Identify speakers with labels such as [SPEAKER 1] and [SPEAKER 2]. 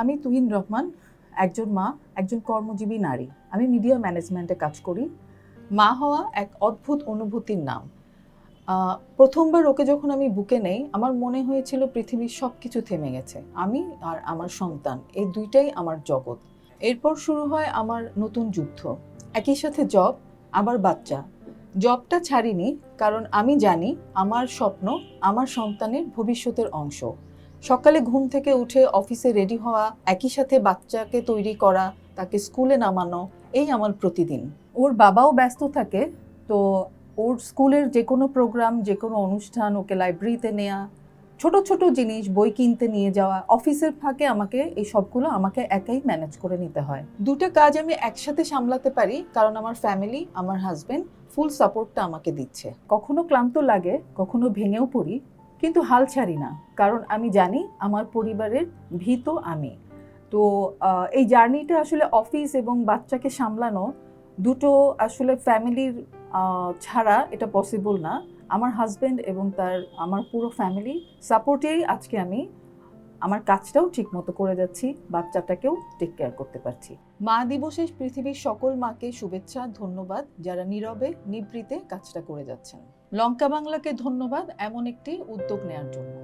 [SPEAKER 1] আমি তুহিন রহমান, একজন মা, একজন কর্মজীবী নারী। আমি মিডিয়া ম্যানেজমেন্টে কাজ করি। মা হওয়া এক অদ্ভুত অনুভূতির নাম। প্রথমবার ওকে যখন আমি বুকে নেই, আমার মনে হয়েছিল পৃথিবীর সব কিছু থেমে গেছে। আমি আর আমার সন্তান, এই দুইটাই আমার জগৎ। এরপর শুরু হয় আমার নতুন যুদ্ধ। একই সাথে জব, আবার বাচ্চা। জবটা ছাড়িনি, কারণ আমি জানি আমার স্বপ্ন আমার সন্তানের ভবিষ্যতের অংশ। সকালে ঘুম থেকে উঠে অফিসে রেডি হওয়া, একই সাথে বাচ্চাকে তৈরি করা, তাকে স্কুলে নামানো, এই আমার প্রতিদিন। ওর বাবাও ব্যস্ত থাকে, তো ওর স্কুলের যে কোনো প্রোগ্রাম যে কোনো অনুষ্ঠান ওকে লাইব্রেরিতে নেওয়া ছোট ছোট জিনিস, বই কিনতে নিয়ে যাওয়া, অফিসের ফাঁকে আমাকে এই সবগুলো আমাকে একাই ম্যানেজ করে নিতে হয়। দুটো কাজ আমি একসাথে সামলাতে পারি, কারণ আমার ফ্যামিলি আমার হাজবেন্ড ফুল সাপোর্টটা আমাকে দিচ্ছে। কখনো ক্লান্ত লাগে, কখনো ভেঙেও পড়ি কিন্তু হাল ছাড়ি না। কারণ আমি জানি আমার পরিবারের ভীত আমি। তো এই জার্নিটা আসলে অফিস এবং বাচ্চাকে সামলানো দুটো আসলে ফ্যামিলির ছাড়া এটা পসিবল না। আমার হাজব্যান্ড এবং তার, আমার পুরো ফ্যামিলি সাপোর্টেই আজকে আমি আমার কাজটাও ঠিক মতো করে যাচ্ছি, বাচ্চাটাকেও টেক কেয়ার করতে পারছি। মা দিবসে পৃথিবীর সকল মাকে শুভেচ্ছা, ধন্যবাদ, যারা নীরবে নিবৃতে কাজটা করে যাচ্ছেন। লঙ্কা বাংলাকে ধন্যবাদ, এমন একটি উদ্যোগ নেওয়ার জন্য।